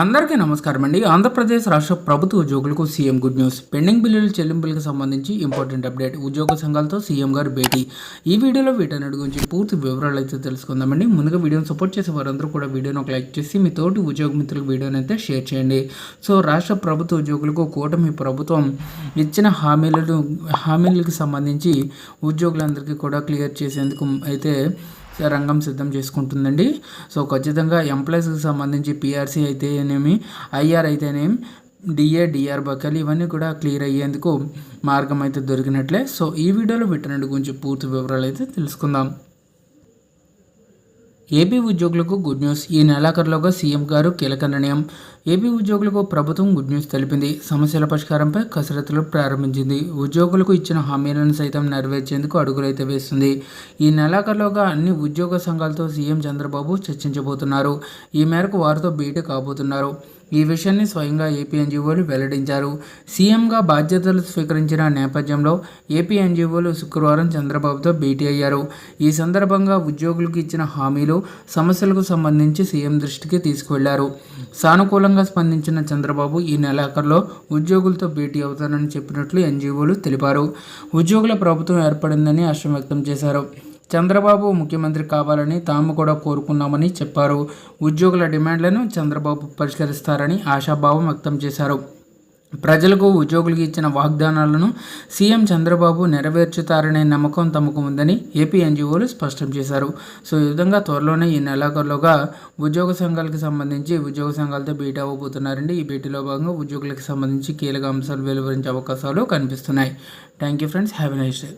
అందరికీ నమస్కారం అండి. ఆంధ్రప్రదేశ్ రాష్ట్ర ప్రభుత్వ ఉద్యోగులకు సీఎం గుడ్ న్యూస్. పెండింగ్ బిల్లుల చెల్లింపులకు సంబంధించి ఇంపార్టెంట్ అప్డేట్ ఉద్యోగ సంఘాలతో సీఎం గారు భేటీ. ఈ వీడియోలో వీటన్నిటి గురించి పూర్తి వివరాలు అయితే తెలుసుకుందామండి. ముందుగా వీడియోని సపోర్ట్ చేసే వారందరూ కూడా వీడియోని ఒక లైక్ చేసి మీ తోటి ఉద్యోగ మిత్రులకు వీడియోని అయితే షేర్ చేయండి. సో రాష్ట్ర ప్రభుత్వ ఉద్యోగులకు కూటమి ప్రభుత్వం ఇచ్చిన హామీలను హామీలకు సంబంధించి ఉద్యోగులందరికీ కూడా క్లియర్ చేసేందుకు అయితే రంగం సిద్ధం చేసుకుంటుందండి. సో ఖచ్చితంగా ఎంప్లాయీస్కి సంబంధించి పిఆర్సీ అయితేనేమి ఐఆర్ అయితేనేమి డిఏ డిఆర్ బకాయిలు ఇవన్నీ కూడా క్లియర్ అయ్యేందుకు మార్గం అయితే దొరికినట్లే. సో ఈ వీడియోలో వీటన్నిటి గురించి పూర్తి వివరాలు అయితే తెలుసుకుందాం. ఏపీ ఉద్యోగులకు గుడ్ న్యూస్. ఈ నెలాఖరులోగా సీఎం గారు కీలక నిర్ణయం. ఏపీ ఉద్యోగులకు ప్రభుత్వం గుడ్ న్యూస్ తెలిపింది. సమస్యల పరిష్కారంపై కసరత్తులు ప్రారంభించింది. ఉద్యోగులకు ఇచ్చిన హామీలను సైతం నెరవేర్చేందుకు అడుగులైతే వేస్తుంది ఈ నెలాఖరులోగా అన్ని ఉద్యోగ సంఘాలతో సీఎం చంద్రబాబు చర్చించబోతున్నారు. ఈ మేరకు వారితో భేటీ కాబోతున్నారు. ఈ విషయాన్ని స్వయంగా ఏపీ ఎన్జీఓలు వెల్లడించారు. సీఎంగా బాధ్యతలు స్వీకరించిన నేపథ్యంలో ఏపీ ఎన్జీఓలు శుక్రవారం చంద్రబాబుతో భేటీ అయ్యారు. ఈ సందర్భంగా ఉద్యోగులకు ఇచ్చిన హామీలు సమస్యలకు సంబంధించి సీఎం దృష్టికి తీసుకువెళ్ళారు. సానుకూలంగా స్పందించిన చంద్రబాబు ఈ నెలాఖరులో ఉద్యోగులతో భేటీ అవుతానని చెప్పినట్లు ఎన్జీఓలు తెలిపారు. ఉద్యోగుల ప్రభుత్వం ఏర్పడిందని హర్షం వ్యక్తం చేశారు. చంద్రబాబు ముఖ్యమంత్రి కావాలని తాము కూడా కోరుకున్నామని చెప్పారు. ఉద్యోగుల డిమాండ్లను చంద్రబాబు పరిష్కరిస్తారని ఆశాభావం వ్యక్తం చేశారు. ప్రజలకు ఉద్యోగులకు ఇచ్చిన వాగ్దానాలను సీఎం చంద్రబాబు నెరవేర్చుతారనే నమ్మకం తమకు ఉందని ఏపీ ఎన్జిఓలు స్పష్టం చేశారు. సో ఈ విధంగా త్వరలోనే ఈ నెలాఖరులోగా ఉద్యోగ సంఘాలకు సంబంధించి ఉద్యోగ సంఘాలతో భేటీ అవ్వబోతున్నారండి. ఈ భేటీలో భాగంగా ఉద్యోగులకు సంబంధించి కీలక అంశాలు వెలువరించే అవకాశాలు కనిపిస్తున్నాయి. Thank you friends have a nice day